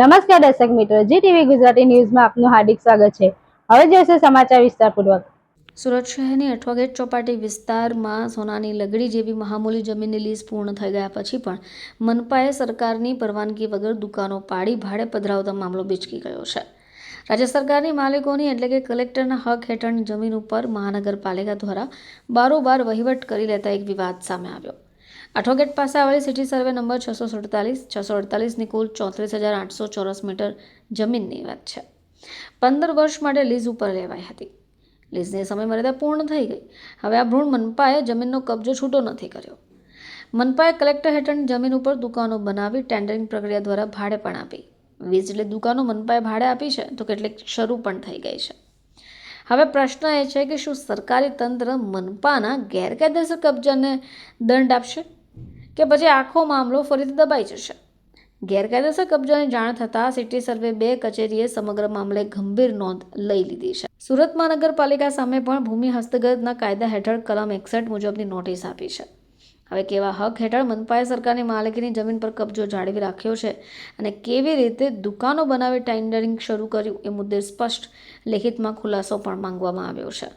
નમસ્કાર દર્શક મિત્રો જી ટીવી ગુજરાતી ન્યૂઝમાં આપનું હાર્દિક સ્વાગત છે. હવે જોઈશું સમાચાર વિસ્તારપૂર્વક. સુરત શહેરની અઠવાગેટ ચોપાટી વિસ્તારમાં સોનાની લગડી જેવી મહામૂલી જમીનની લીઝ પૂર્ણ થઈ ગયા પછી પણ મનપાએ સરકારની પરવાનગી વગર દુકાનો પાડી ભાડે પધરાવતા મામલો બીચકી ગયો છે. રાજ્ય સરકારની માલિકોની એટલે કે કલેક્ટરના હક હેઠળની જમીન ઉપર મહાનગરપાલિકા દ્વારા બારોબાર વહીવટ કરી લેતા એક વિવાદ સામે આવ્યો. અઠોગેટ પાસે આવેલી સિટી સર્વે નંબર છસો સુડતાલીસ, છસો અડતાલીસની કુલ ચોત્રીસ હજાર આઠસો ચોરસ મીટર જમીનની વાત છે. પંદર વર્ષ માટે લીઝ ઉપર લેવાઈ હતી. લીઝની સમયમર્યાદા પૂર્ણ થઈ ગઈ. હવે આ ભ્રૂણ મનપાએ જમીનનો કબજો છૂટો નથી કર્યો. મનપાએ કલેક્ટર હેઠળની જમીન ઉપર દુકાનો બનાવી ટેન્ડરિંગ પ્રક્રિયા દ્વારા ભાડે પણ આપી. વીસ જેટલી દુકાનો મનપાએ ભાડે આપી છે, તો કેટલીક શરૂ પણ થઈ ગઈ છે. હવે પ્રશ્ન એ છે કે શું સરકારી તંત્ર મનપાના ગેરકાયદેસર કબજાને દંડ આપશે? કે પછી આખો મામલો ફરીથી દબાઈ જશે? ગેરકાયદેસર કબજાની જાણ થતાં સિટી સર્વે બે કચેરીએ સમગ્ર મામલે ગંભીર નોંધ લઈ લીધી છે. સુરત મહાનગરપાલિકા સામે પણ ભૂમિ હસ્તગતના કાયદા હેઠળ કલમ એકસઠ મુજબની નોટિસ આપી છે. હવે કેવા હક હેઠળ મનપાએ સરકારની માલિકીની જમીન પર કબજો જાળવી રાખ્યો છે અને કેવી રીતે દુકાનો બનાવી ટેન્ડરિંગ શરૂ કર્યું એ મુદ્દે સ્પષ્ટ લેખિતમાં ખુલાસો પણ માંગવામાં આવ્યો છે.